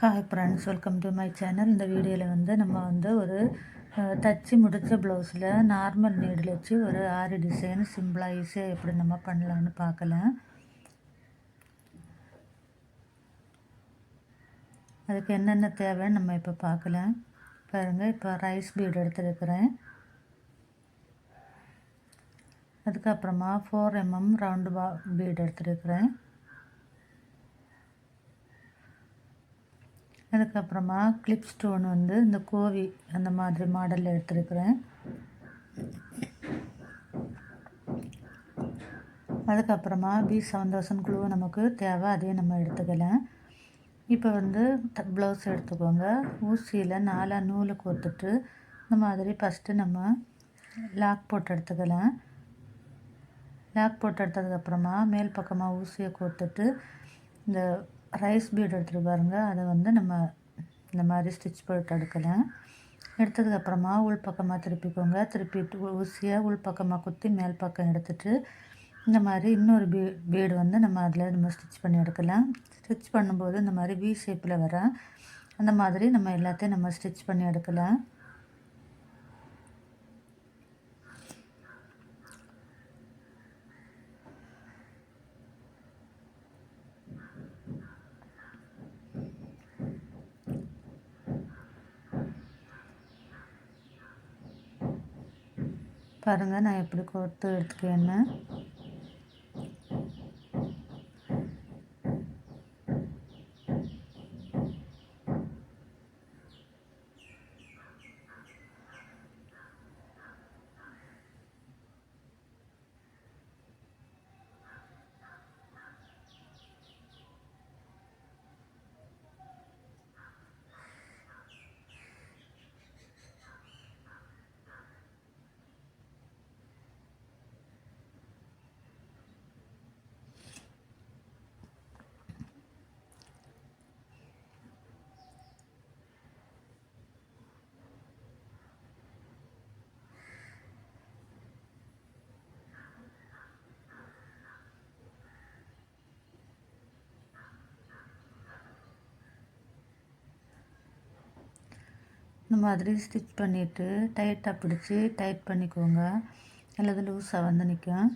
Hi friends welcome to my channel இந்த வீடியோவில் வந்து நம்ம வந்து ஒரு தச்சு முடித்த ப்ளவுஸில் நார்மல் நீடில் வச்சு ஒரு ஆறு டிசைன் சிம்பிளாக ஈஸியாக எப்படி நம்ம பண்ணலான்னு பார்க்கலாம். அதுக்கு என்னென்ன தேவைன்னு நம்ம இப்போ பார்க்கலாம். பாருங்கள் இப்போ ரைஸ் பீட் எடுத்துருக்கிறேன். அதுக்கப்புறமா ஃபோர் எம்எம் ரவுண்டு பா பீட் எடுத்துருக்கிறேன். அதுக்கப்புறமா கிளிப் ஸ்டோன் வந்து இந்த கோவி அந்த மாதிரி மாடலில் எடுத்துருக்குறேன். அதுக்கப்புறமா பி செவன் தௌசண்ட் குழு நமக்கு தேவை அதையும் நம்ம எடுத்துக்கலாம். இப்போ வந்து ப்ளவுஸ் எடுத்துக்கோங்க. ஊசியில் நாலாக நூலை கோர்த்துட்டு இந்த மாதிரி ஃபஸ்ட்டு நம்ம லாக் போட்டு எடுத்துக்கலாம். லாக் போட்டு எடுத்ததுக்கப்புறமா மேல் பக்கமாக ஊசியை கோர்த்துட்டு இந்த ரைஸ் பீட் எடுத்துகிட்டு பாருங்கள் அதை வந்து நம்ம இந்த மாதிரி ஸ்டிச் போட்டு எடுக்கலாம் எடுத்ததுக்கப்புறமா உள் பக்கமாக திருப்பிக்கோங்க. திருப்பி ஊசியாக உள் பக்கமாக குத்தி மேல் பக்கம் எடுத்துகிட்டு இந்த மாதிரி இன்னொரு பீ பீடு வந்து நம்ம அதில் நம்ம ஸ்டிச் பண்ணி எடுக்கலாம். ஸ்டிச் பண்ணும்போது இந்த மாதிரி வி ஷேப்பில் வர அந்த மாதிரி நம்ம எல்லாத்தையும் நம்ம ஸ்டிச் பண்ணி எடுக்கலாம். பாருங்கள் நான் எப்படி கோர்த்து எடுத்துக்கேன்னு இந்த மாதிரி ஸ்டிச் பண்ணிவிட்டு டைட்டாக பிடிச்சி டைட் பண்ணிக்கோங்க. அல்லது லூஸாக வந்து நிற்கும்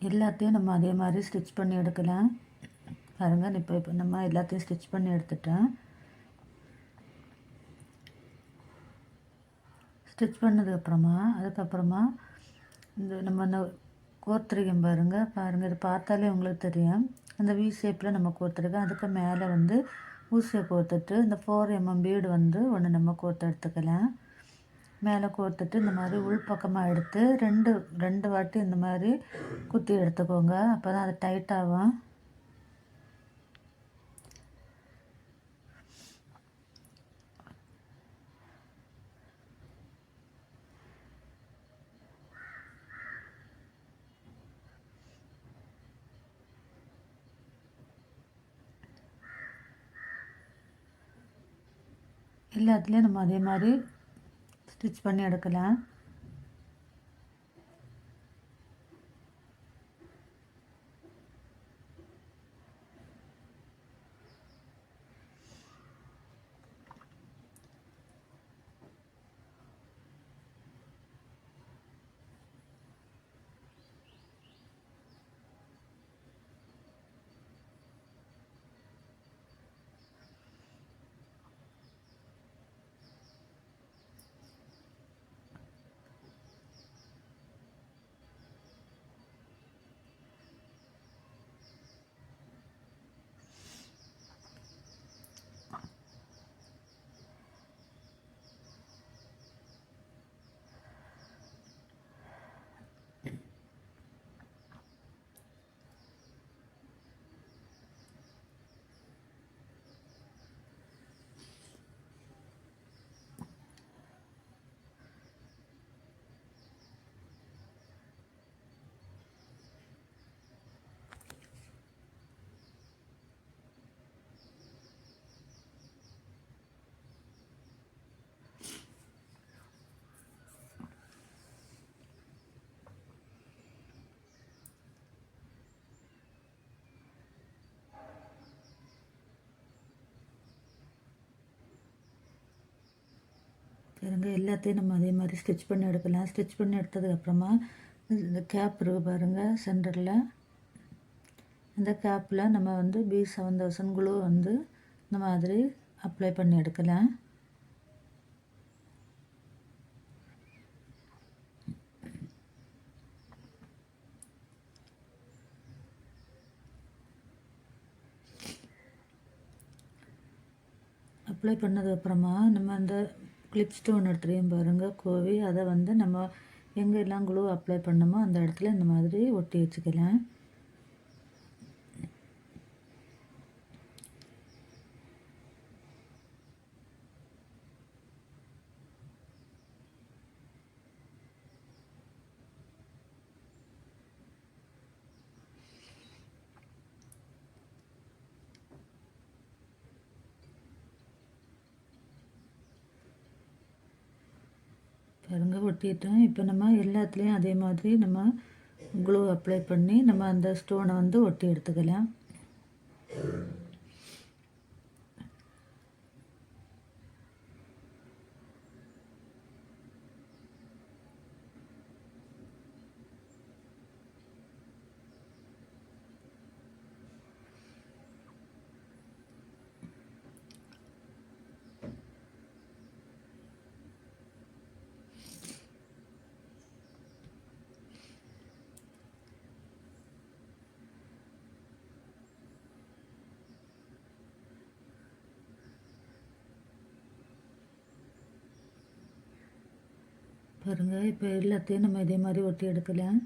எல்லாத்தையும் நம்ம அதே மாதிரி ஸ்டிச் பண்ணி எடுக்கலாம் பாருங்கள் இப்போ இப்போ நம்ம எல்லாத்தையும் ஸ்டிச் பண்ணி எடுத்துட்டேன். ஸ்டிச் பண்ணதுக்கப்புறமா அதுக்கப்புறமா இந்த நம்ம அந்த கோர்த்துருக்கேன் பாருங்கள் பாருங்கள் இது பார்த்தாலே உங்களுக்கு தெரியும். அந்த வி ஷேப்பில் நம்ம கோர்த்துருக்கோம் அதுக்கு மேலே வந்து ஊசியை கோர்த்துட்டு இந்த ஃபோர் எம்எம் பீடு வந்து ஒன்று நம்ம கோர்த்து எடுத்துக்கலாம். மேலே கோர்த்துட்டு இந்த மாதிரி உள் பக்கமாக எடுத்து ரெண்டு ரெண்டு வாட்டி இந்த மாதிரி குத்தி எடுத்துக்கோங்க. அப்போ தான் அது டைட் ஆகும். எல்லாத்துலேயும் நம்ம அதே மாதிரி ஸ்டிச் பண்ணி எடுக்கலாம் பாருங்கள் எல்லாத்தையும் நம்ம அதே மாதிரி ஸ்டிச் பண்ணி எடுக்கலாம். ஸ்டிச் பண்ணி எடுத்ததுக்கப்புறமா இந்த கேப் இருக்குது பாருங்கள் சென்டரில் இந்த கேப்பில் நம்ம வந்து பி செவன் தௌசண்ட் குளூ வந்து இந்த மாதிரி அப்ளை பண்ணி எடுக்கலாம். அப்ளை பண்ணதுக்கப்புறமா நம்ம அந்த கிளிப் ஸ்டோன் பாருங்கள் கோவி அதை வந்து நம்ம எங்கெல்லாம் குளூ அப்ளை பண்ணமோ அந்த இடத்துல இந்த மாதிரி ஒட்டி வச்சுக்கலாம். பாருங்க ஒட்டிட்டோம். இப்போ நம்ம எல்லாத்துலேயும் அதே மாதிரி நம்ம க்ளூ அப்ளை பண்ணி நம்ம அந்த ஸ்டோனை வந்து ஒட்டி எடுத்துக்கலாம். பாருங்கள் இப்போ எல்லாத்தையும் நம்ம இதே மாதிரி ஒட்டி எடுக்கலாம்.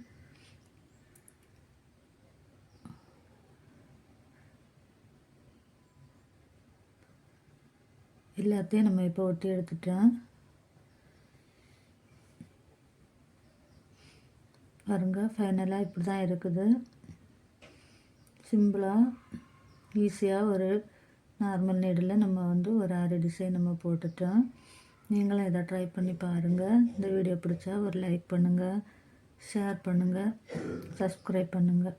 எல்லாத்தையும் நம்ம இப்போ ஒட்டி எடுத்துட்டோம். பாருங்க ஃபைனலாக இப்படி தான் இருக்குது. சிம்பிளாக ஈஸியாக ஒரு நார்மல் நீடில் நம்ம வந்து ஒரு ஆறு டிசைன் நம்ம போட்டுட்டோம். நீங்களும் இதை ட்ரை பண்ணி பாருங்கள் இந்த வீடியோ பிடிச்சா ஒரு லைக் பண்ணுங்கள் ஷேர் பண்ணுங்கள் சப்ஸ்கிரைப் பண்ணுங்கள்